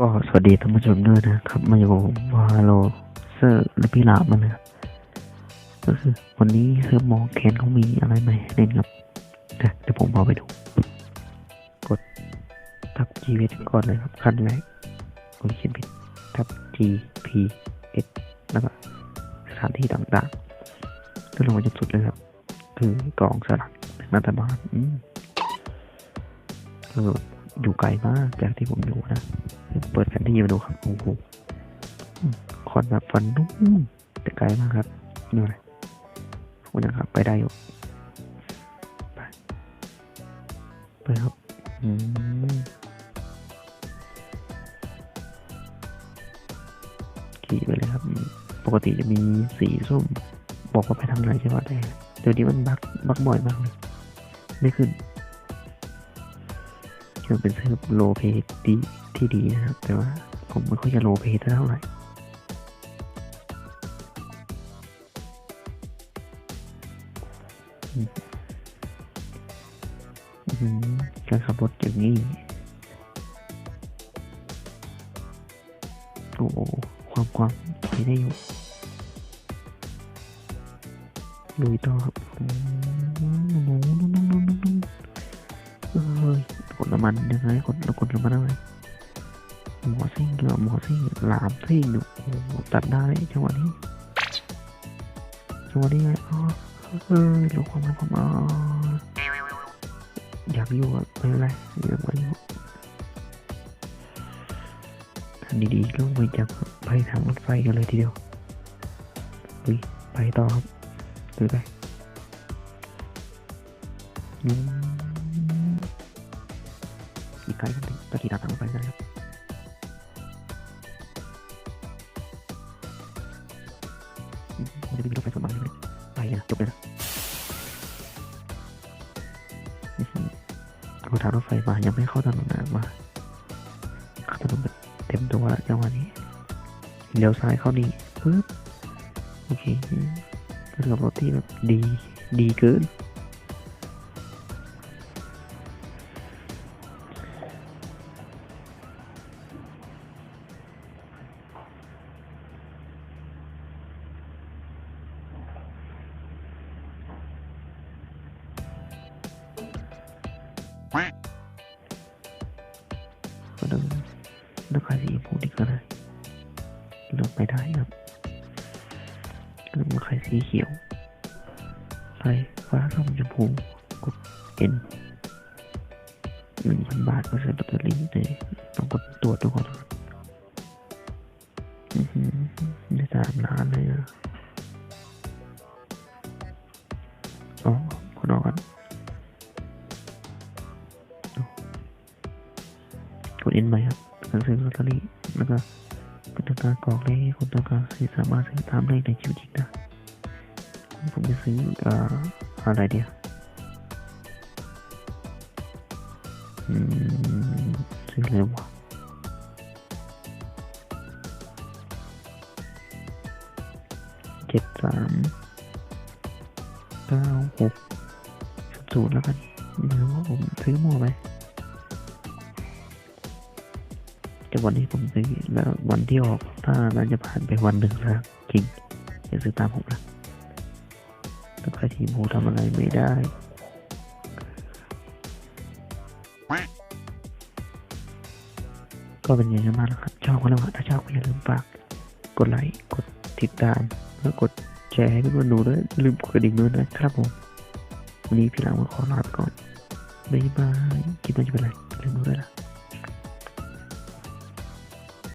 ก็สวัสดีท่านผู้ชมด้วยนะครับ มาอยู่วาโลเซอร์และพี่ลาบมันนะครับก็คือวันนี้เซิร์ฟมองแคนเขามีอะไรใหม่เล่นครับเดี๋ยวผมพาไปดู กดทับ G ไว้ก่อนเลยครับขั้นแรกกดเขียนผิดทับ G P S แล้วก็สถานที่ต่างๆก็ลงมาจนสุดเลยครับ คือกองสลักรัฐบาลอืมคือ อยู่ไกลมากจากที่ผมอยู่นะ เปิดแผนที่มาดูครับโอ้โหคอนแบบฟันนุ่มแต่ไกลมากครับนี่อะไรผมยังขับไปได้อยู่ ไป ไปครับอืมขี่ไปเลยครับ ปกติจะมีสีส้ม บอกว่าไปทางไหนใช่ไหมแต่เดี๋ยวนี้มันบักบักบ่อยมากเลย ไม่ขึ้น ยังเป็นเซิร์ฟโลเพดีที่ดีนะครับ แต่ว่าผมไม่ค่อยจะโลเพเท่าไหร่อืมอืมการขับรถอย่างนี้ โอ้ความความถอยได้อยู่ลุยต่อครับ ยกดน้ำมันยังไงกดกดน้ำมันอะไรหมอซิ่งเกี่ยวหมอซิ่งหลามซิ่งดูโอ้โหตัดได้จังหวะนี้จังหวะนี้ไงอ๋อเอ้ยลงความลงความอ๋ออยากอยู่อะไม่เป็นไรอยากมาอยู่ทำดีๆลงไปจากไปทางรถไฟกันเลยทีเดียวเฮ้ยไปต่อครับหรือไปอืม อีกไกลกันตะกี้ตามทางไฟกันครับอืมมันจะมีรถไฟสวนมาเลยไปเลยนะจบเลยนะอื้อหือเอาทางรถไฟมายังไม่เข้าถนนนะมาเข้าถนนเต็มตัวแล้วจังหวะนี้เลี้ยวซ้ายเข้านี่ปึ๊บโอเคเป็นกับรถที่แบบดีดีเกิน ต้องขายสีชมพูดีกว่านะเลือกไม่ได้ครับก็ต้องมาขายสีเขียวไฟฟ้าส้มชมพูกดเอ็นหนึ่งพันบาทก็ซื้อลอตเตอรี่เลยต้องกดตรวจดูก่อนได้สามล้านเลยอะอ๋อคนออกันกดเอ็นไปครับ การซื้อลอตเตอรี่แล้วก็เป็นต้องการกรอกเลขให้คนต้องการซื้อสามารถซื้อตามเลขในชีวิตจริงได้ผมจะซื้ออ่ออะไรเดียวซื้ออะไรวะเจ็ดสามเก้าหกศูนย์แล้วกันไม่รู้ว่าผมซื้อมั่วไป แต่วันนี้ผมซื้อแล้ววันที่ออกถ้าน่าจะผ่านไปวันหนึ่งแล้วจริงจะซื้อตามผมนะแต่ใครทีมโมทำอะไรไม่ได้ก็เป็นอย่างนั้นมากแล้วครับชอบก็แล้วถ้าชอบก็อย่าลืมฝากกดไลค์กดติดตามแล้วกดแชร์ให้เพื่อนๆดูด้วยลืมกดกระดิ่งด้วยนะครับผมวันนี้พี่หลังขอลาไปก่อนบ๊ายบายคิดว่าจะเป็นไรลืมดูด้วยล่ะ